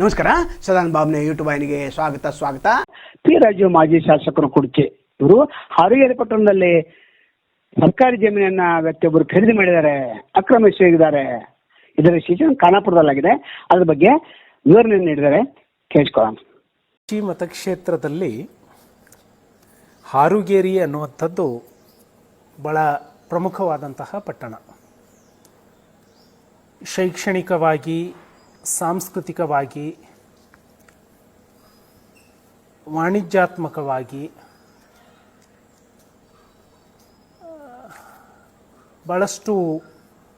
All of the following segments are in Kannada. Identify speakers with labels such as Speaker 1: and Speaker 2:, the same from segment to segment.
Speaker 1: ನಮಸ್ಕಾರ ಸದಾನ್ ಬಾಬ್ನೆ ಯೂಟ್ಯೂಬ್ ವಾಹಿನಿಗೆ ಸ್ವಾಗತ ಸ್ವಾಗತ.
Speaker 2: ಪಿ ರಾಜು ಮಾಜಿ ಶಾಸಕರು ಕುಡಿಕೆ ಇವರು ಹರಿಹರ ಪಟ್ಟಣದಲ್ಲಿ ಸರ್ಕಾರಿ ಜಮೀನನ್ನ ವ್ಯಕ್ತಿಯೊಬ್ಬರು ಖರೀದಿ ಮಾಡಿದ್ದಾರೆ ಅಕ್ರಮ ಎಸಗಿದ್ದಾರೆ ಇದರ ಶಿಕ್ಷಣ ಖಾನಾಪುರದಲ್ಲಾಗಿದೆ. ಅದ್ರ ಬಗ್ಗೆ ವಿವರಣೆ ನೀಡಿದ್ದಾರೆ. ಕೇಳಿಸ್ಕೊಳ್ಳೋಣ.
Speaker 3: ಈ ಮತಕ್ಷೇತ್ರದಲ್ಲಿ ಹಾರುಗೇರಿ ಅನ್ನುವಂಥದ್ದು ಬಹಳ ಪ್ರಮುಖವಾದಂತಹ ಪಟ್ಟಣ. ಶೈಕ್ಷಣಿಕವಾಗಿ ಸಾಂಸ್ಕೃತಿಕವಾಗಿ, ವಾಣಿಜ್ಯಾತ್ಮಕವಾಗಿ ಭಾಳಷ್ಟು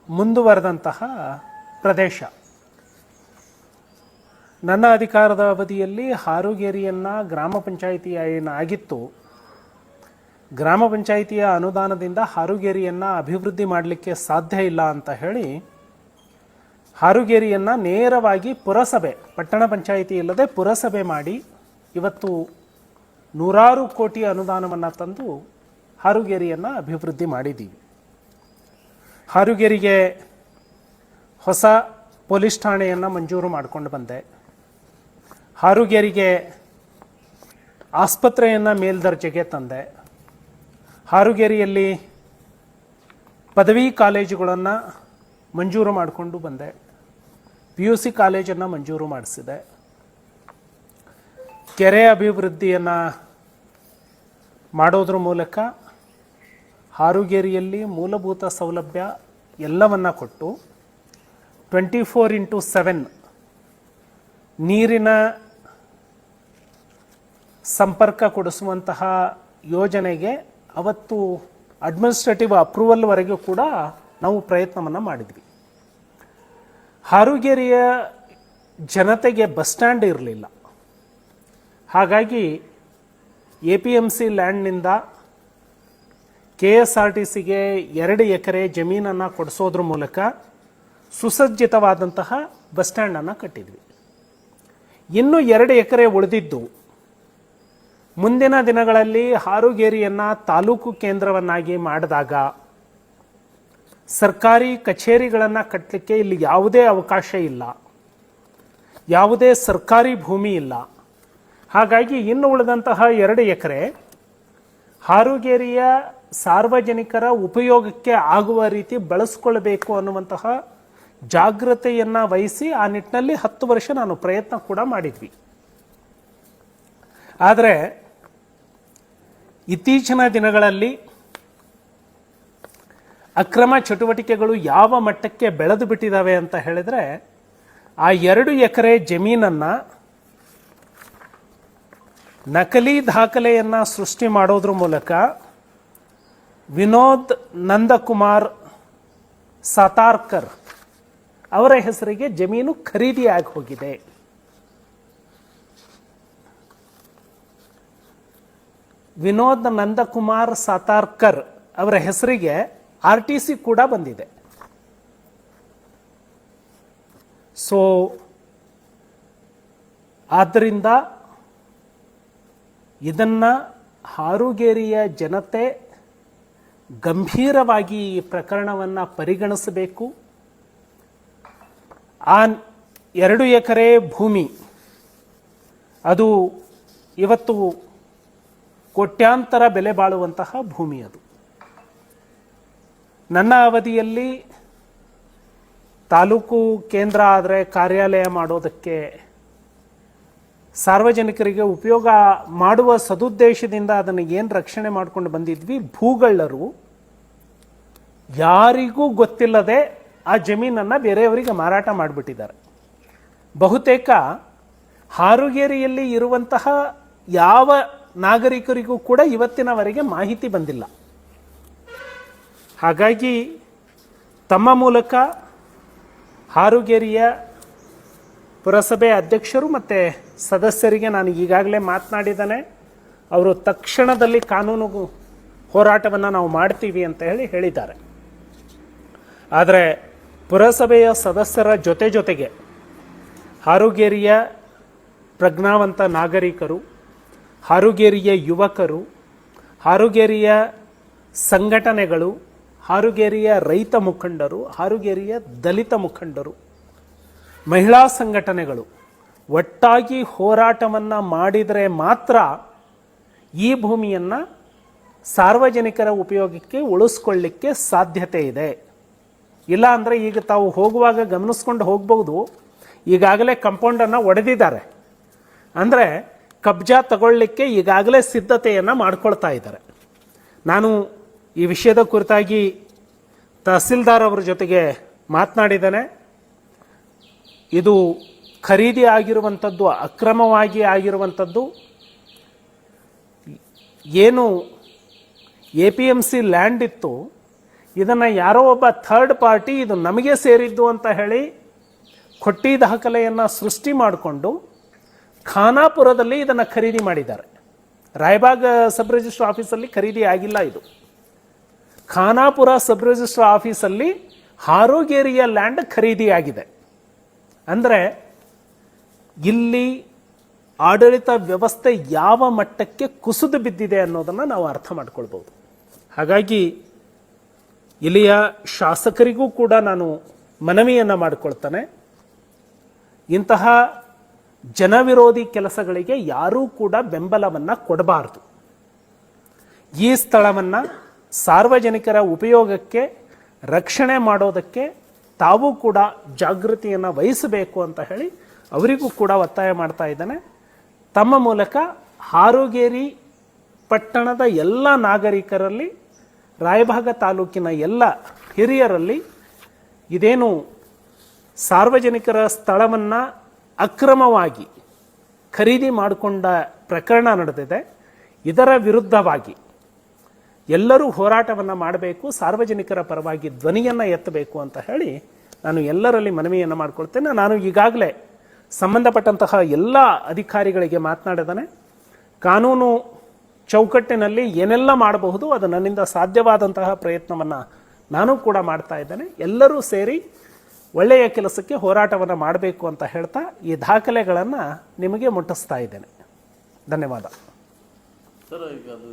Speaker 3: ಮುಂದುವರೆದಂತಹ ಪ್ರದೇಶ. ನನ್ನ ಅಧಿಕಾರದ ಅವಧಿಯಲ್ಲಿ ಹಾರುಗೇರಿಯನ್ನು ಗ್ರಾಮ ಪಂಚಾಯಿತಿಯ ಏನಾಗಿತ್ತು ಗ್ರಾಮ ಪಂಚಾಯಿತಿಯ ಅನುದಾನದಿಂದ ಹಾರುಗೇರಿಯನ್ನು ಅಭಿವೃದ್ಧಿ ಮಾಡಲಿಕ್ಕೆ ಸಾಧ್ಯ ಇಲ್ಲ ಅಂತ ಹೇಳಿ ಹಾರುಗೇರಿಯನ್ನು ನೇರವಾಗಿ ಪುರಸಭೆ, ಪಟ್ಟಣ ಪಂಚಾಯಿತಿ ಇಲ್ಲದೆ ಪುರಸಭೆ ಮಾಡಿ ಇವತ್ತು ನೂರಾರು ಕೋಟಿ ಅನುದಾನವನ್ನು ತಂದು ಹಾರುಗೇರಿಯನ್ನು ಅಭಿವೃದ್ಧಿ ಮಾಡಿದ್ದೀವಿ ಹಾರುಗೇರಿಗೆ ಹೊಸ ಪೊಲೀಸ್ ಠಾಣೆಯನ್ನು ಮಂಜೂರು ಮಾಡಿಕೊಂಡು ಬಂದೆ. ಹಾರುಗೇರಿಗೆ ಆಸ್ಪತ್ರೆಯನ್ನು ಮೇಲ್ದರ್ಜೆಗೆ ತಂದೆ. ಹಾರುಗೇರಿಯಲ್ಲಿ ಪದವಿ ಕಾಲೇಜುಗಳನ್ನು ಮಂಜೂರು ಮಾಡಿಕೊಂಡು ಬಂದೆ. ಪಿ ಯು ಸಿ ಕಾಲೇಜನ್ನು ಮಂಜೂರು ಮಾಡಿಸಿದೆ. ಕೆರೆ ಅಭಿವೃದ್ಧಿಯನ್ನು ಮಾಡೋದ್ರ ಮೂಲಕ ಹಾರುಗೇರಿಯಲ್ಲಿ ಮೂಲಭೂತ ಸೌಲಭ್ಯ ಎಲ್ಲವನ್ನು ಕೊಟ್ಟು ಟ್ವೆಂಟಿ ಫೋರ್ ಇಂಟು ಸೆವೆನ್ ನೀರಿನ ಸಂಪರ್ಕ ಕೊಡಿಸುವಂತಹ ಯೋಜನೆಗೆ ಅವತ್ತು ಅಡ್ಮಿನಿಸ್ಟ್ರೇಟಿವ್ ಅಪ್ರೂವಲ್ವರೆಗೂ ಕೂಡ ನಾವು ಪ್ರಯತ್ನವನ್ನು ಮಾಡಿದ್ವಿ. ಹಾರುಗೇರಿಯ ಜನತೆಗೆ ಬಸ್ ಸ್ಟ್ಯಾಂಡ್ ಇರಲಿಲ್ಲ. ಹಾಗಾಗಿ ಎ ಪಿ ಎಂ ಸಿ ಲ್ಯಾಂಡ್ನಿಂದ ಕೆ ಎಸ್ ಆರ್ ಟಿ ಸಿಗೆ ಎರಡು ಎಕರೆ ಜಮೀನನ್ನು ಕೊಡಿಸೋದ್ರ ಮೂಲಕ ಸುಸಜ್ಜಿತವಾದಂತಹ ಬಸ್ ಸ್ಟ್ಯಾಂಡನ್ನು ಕಟ್ಟಿದ್ವಿ. ಇನ್ನು ಎರಡು ಎಕರೆ ಉಳಿದಿದ್ದು ಮುಂದಿನ ದಿನಗಳಲ್ಲಿ ಹಾರುಗೇರಿಯನ್ನು ತಾಲೂಕು ಕೇಂದ್ರವನ್ನಾಗಿ ಮಾಡಿದಾಗ ಸರ್ಕಾರಿ ಕಚೇರಿಗಳನ್ನು ಕಟ್ಟಲಿಕ್ಕೆ ಇಲ್ಲಿ ಯಾವುದೇ ಅವಕಾಶ ಇಲ್ಲ. ಯಾವುದೇ ಸರ್ಕಾರಿ ಭೂಮಿ ಇಲ್ಲ. ಹಾಗಾಗಿ ಇನ್ನು ಉಳಿದಂತಹ ಎರಡು ಎಕರೆ ಹಾರುಗೇರಿಯ ಸಾರ್ವಜನಿಕರ ಉಪಯೋಗಕ್ಕೆ ಆಗುವ ರೀತಿ ಬಳಸ್ಕೊಳ್ಬೇಕು ಅನ್ನುವಂತಹ ಜಾಗೃತೆಯನ್ನು ವಹಿಸಿ ಆ ನಿಟ್ಟಿನಲ್ಲಿ ಹತ್ತು ವರ್ಷ ನಾನು ಪ್ರಯತ್ನ ಕೂಡ ಮಾಡಿದ್ವಿ. ಆದರೆ ಇತ್ತೀಚಿನ ದಿನಗಳಲ್ಲಿ ಅಕ್ರಮ ಚಟುವಟಿಕೆಗಳು ಯಾವ ಮಟ್ಟಕ್ಕೆ ಬೆಳೆದು ಬಿಟ್ಟಿದ್ದಾವೆ ಅಂತ ಹೇಳಿದ್ರೆ, ಆ ಎರಡು ಎಕರೆ ಜಮೀನನ್ನು ನಕಲಿ ದಾಖಲೆಯನ್ನು ಸೃಷ್ಟಿ ಮಾಡೋದ್ರ ಮೂಲಕ ವಿನೋದ್ ನಂದಕುಮಾರ್ ಸತಾರ್ಕರ್ ಅವರ ಹೆಸರಿಗೆ ಜಮೀನು ಖರೀದಿಯಾಗಿ ಹೋಗಿದೆ. ವಿನೋದ್ ನಂದಕುಮಾರ್ ಸಾತಾರ್ಕರ್ ಅವರ ಹೆಸರಿಗೆ ಆರ್ ಟಿ ಸಿ ಕೂಡ ಬಂದಿದೆ. ಸೊ ಆದ್ದರಿಂದ ಇದನ್ನು ಹಾರುಗೇರಿಯ ಜನತೆ ಗಂಭೀರವಾಗಿ ಈ ಪ್ರಕರಣವನ್ನು ಪರಿಗಣಿಸಬೇಕು. ಆ ಎರಡು ಎಕರೆ ಭೂಮಿ, ಅದು ಇವತ್ತು ಕೋಟ್ಯಾಂತರ ಬೆಲೆ ಬಾಳುವಂತಹ ಭೂಮಿ ಅದು. ನನ್ನ ಅವಧಿಯಲ್ಲಿ ತಾಲೂಕು ಕೇಂದ್ರ ಆದರೆ ಕಾರ್ಯಾಲಯ ಮಾಡೋದಕ್ಕೆ ಸಾರ್ವಜನಿಕರಿಗೆ ಉಪಯೋಗ ಮಾಡುವ ಸದುದ್ದೇಶದಿಂದ ಅದನ್ನು ಏನು ರಕ್ಷಣೆ ಮಾಡ್ಕೊಂಡು ಬಂದಿದ್ವಿ? ಭೂಗಳ್ಳರು. ಯಾರಿಗೂ ಗೊತ್ತಿಲ್ಲದೆ ಆ ಜಮೀನನ್ನು ಬೇರೆಯವರಿಗೆ ಮಾರಾಟ ಮಾಡಿಬಿಟ್ಟಿದ್ದಾರೆ. ಬಹುತೇಕ ಹಾರುಗೇರಿಯಲ್ಲಿ ಇರುವಂತಹ ಯಾವ ನಾಗರಿಕರಿಗೂ ಕೂಡ ಇವತ್ತಿನವರೆಗೆ ಮಾಹಿತಿ ಬಂದಿಲ್ಲ. ಹಾಗಾಗಿ ತಮ್ಮ ಮೂಲಕ ಹಾರುಗೇರಿಯ ಪುರಸಭೆ ಅಧ್ಯಕ್ಷರು ಮತ್ತು ಸದಸ್ಯರಿಗೆ ನಾನು ಈಗಾಗಲೇ ಮಾತನಾಡಿದ್ದಾನೆ, ಅವರು ತಕ್ಷಣದಲ್ಲಿ ಕಾನೂನು ಹೋರಾಟವನ್ನು ನಾವು ಮಾಡ್ತೀವಿ ಅಂತ ಹೇಳಿ ಹೇಳಿದ್ದಾರೆ. ಆದರೆ ಪುರಸಭೆಯ ಸದಸ್ಯರ ಜೊತೆ ಜೊತೆಗೆ ಹಾರುಗೇರಿಯ ಪ್ರಜ್ಞಾವಂತ ನಾಗರಿಕರು, ಹಾರುಗೇರಿಯ ಯುವಕರು, ಹಾರುಗೇರಿಯ ಸಂಘಟನೆಗಳು ಹಾರುಗೇರಿಯ ರೈತ ಮುಖಂಡರು, ಹಾರುಗೇರಿಯ ದಲಿತ ಮುಖಂಡರು, ಮಹಿಳಾ ಸಂಘಟನೆಗಳು ಒಟ್ಟಾಗಿ ಹೋರಾಟವನ್ನು ಮಾಡಿದರೆ ಮಾತ್ರ ಈ ಭೂಮಿಯನ್ನು ಸಾರ್ವಜನಿಕರ ಉಪಯೋಗಕ್ಕೆ ಉಳಿಸ್ಕೊಳ್ಳಿಕ್ಕೆ ಸಾಧ್ಯತೆ ಇದೆ. ಇಲ್ಲ ಅಂದರೆ ಈಗ ತಾವು ಹೋಗುವಾಗ ಗಮನಿಸ್ಕೊಂಡು ಹೋಗ್ಬೋದು ಈಗಾಗಲೇ ಕಂಪೌಂಡನ್ನು ಒಡೆದಿದ್ದಾರೆ. ಅಂದರೆ ಕಬ್ಜಾ ತಗೊಳ್ಳಿಕ್ಕೆ ಈಗಾಗಲೇ ಸಿದ್ಧತೆಯನ್ನು ಮಾಡ್ಕೊಳ್ತಾ ಇದ್ದಾರೆ. ನಾನು ಈ ವಿಷಯದ ಕುರಿತಾಗಿ ತಹಸೀಲ್ದಾರ್ ಅವರ ಜೊತೆಗೆ ಮಾತನಾಡಿದ್ದಾನೆ. ಇದು ಖರೀದಿ ಆಗಿರುವಂಥದ್ದು ಅಕ್ರಮವಾಗಿ ಆಗಿರುವಂಥದ್ದು ಏನು A P M C land ಇತ್ತು, ಇದನ್ನು ಯಾರೋ ಒಬ್ಬ ಥರ್ಡ್ ಪಾರ್ಟಿ ಇದು ನಮಗೆ ಸೇರಿದ್ದು ಅಂತ ಹೇಳಿ ಕೊಟ್ಟಿ ದಾಖಲೆಯನ್ನು ಸೃಷ್ಟಿ ಮಾಡಿಕೊಂಡು ಖಾನಾಪುರದಲ್ಲಿ ಇದನ್ನು ಖರೀದಿ ಮಾಡಿದ್ದಾರೆ. ರಾಯಬಾಗ್ ಸಬ್ ರಿಜಿಸ್ಟರ್ ಆಫೀಸಲ್ಲಿ ಖರೀದಿ ಆಗಿಲ್ಲ ಇದು. ಖಾನಾಪುರ ಸಬ್ ರಿಜಿಸ್ಟರ್ ಆಫೀಸಲ್ಲಿ ಹಾರೋಗೇರಿಯ ಲ್ಯಾಂಡ್ ಖರೀದಿಯಾಗಿದೆ. ಅಂದರೆ ಇಲ್ಲಿ ಆಡಳಿತ ವ್ಯವಸ್ಥೆ ಯಾವ ಮಟ್ಟಕ್ಕೆ ಕುಸಿದು ಬಿದ್ದಿದೆ ಅನ್ನೋದನ್ನು ನಾವು ಅರ್ಥ ಮಾಡ್ಕೊಳ್ಬೋದು ಹಾಗಾಗಿ ಇಲ್ಲಿಯ ಶಾಸಕರಿಗೂ ಕೂಡ ನಾನು ಮನವಿಯನ್ನು ಮಾಡಿಕೊಳ್ತಾನೆ. ಇಂತಹ ಜನವಿರೋಧಿ ಕೆಲಸಗಳಿಗೆ ಯಾರೂ ಕೂಡ ಬೆಂಬಲವನ್ನು ಕೊಡಬಾರದು. ಈ ಸ್ಥಳವನ್ನು ಸಾರ್ವಜನಿಕರ ಉಪಯೋಗಕ್ಕೆ ರಕ್ಷಣೆ ಮಾಡೋದಕ್ಕೆ ತಾವು ಕೂಡ ಜಾಗೃತಿಯನ್ನು ವಹಿಸಬೇಕು ಅಂತ ಹೇಳಿ ಅವರಿಗೂ ಕೂಡ ಒತ್ತಾಯ ಮಾಡ್ತಾ ಇದ್ದಾನೆ. ತಮ್ಮ ಮೂಲಕ ಹಾರೋಗೇರಿ ಪಟ್ಟಣದ ಎಲ್ಲ ನಾಗರಿಕರಲ್ಲಿ, ರಾಯಭಾಗ ತಾಲೂಕಿನ ಎಲ್ಲ ಹಿರಿಯರಲ್ಲಿ ಇದೇನು ಸಾರ್ವಜನಿಕರ ಸ್ಥಳವನ್ನು ಅಕ್ರಮವಾಗಿ ಖರೀದಿ ಮಾಡಿಕೊಂಡ ಪ್ರಕರಣ ನಡೆದಿದೆ. ಇದರ ವಿರುದ್ಧವಾಗಿ ಎಲ್ಲರೂ ಹೋರಾಟವನ್ನು ಮಾಡಬೇಕು, ಸಾರ್ವಜನಿಕರ ಪರವಾಗಿ ಧ್ವನಿಯನ್ನು ಎತ್ತಬೇಕು ಅಂತ ಹೇಳಿ ನಾನು ಎಲ್ಲರಲ್ಲಿ ಮನವಿಯನ್ನು ಮಾಡಿಕೊಳ್ತೇನೆ. ನಾನು ಈಗಾಗಲೇ ಸಂಬಂಧಪಟ್ಟಂತಹ ಎಲ್ಲ ಅಧಿಕಾರಿಗಳಿಗೆ ಮಾತನಾಡಿದಾನೆ ಕಾನೂನು ಚೌಕಟ್ಟಿನಲ್ಲಿ ಏನೆಲ್ಲ ಮಾಡಬಹುದು, ಅದು ನನ್ನಿಂದ ಸಾಧ್ಯವಾದಂತಹ ಪ್ರಯತ್ನವನ್ನು ನಾನು ಕೂಡ ಮಾಡ್ತಾ ಇದ್ದೇನೆ. ಎಲ್ಲರೂ ಸೇರಿ ಒಳ್ಳೆಯ ಕೆಲಸಕ್ಕೆ ಹೋರಾಟವನ್ನು ಮಾಡಬೇಕು ಅಂತ ಹೇಳ್ತಾ ಈ ದಾಖಲೆಗಳನ್ನು ನಿಮಗೆ ಮುಟ್ಟಿಸ್ತಾ ಇದ್ದೇನೆ. ಧನ್ಯವಾದ.
Speaker 4: ಅದು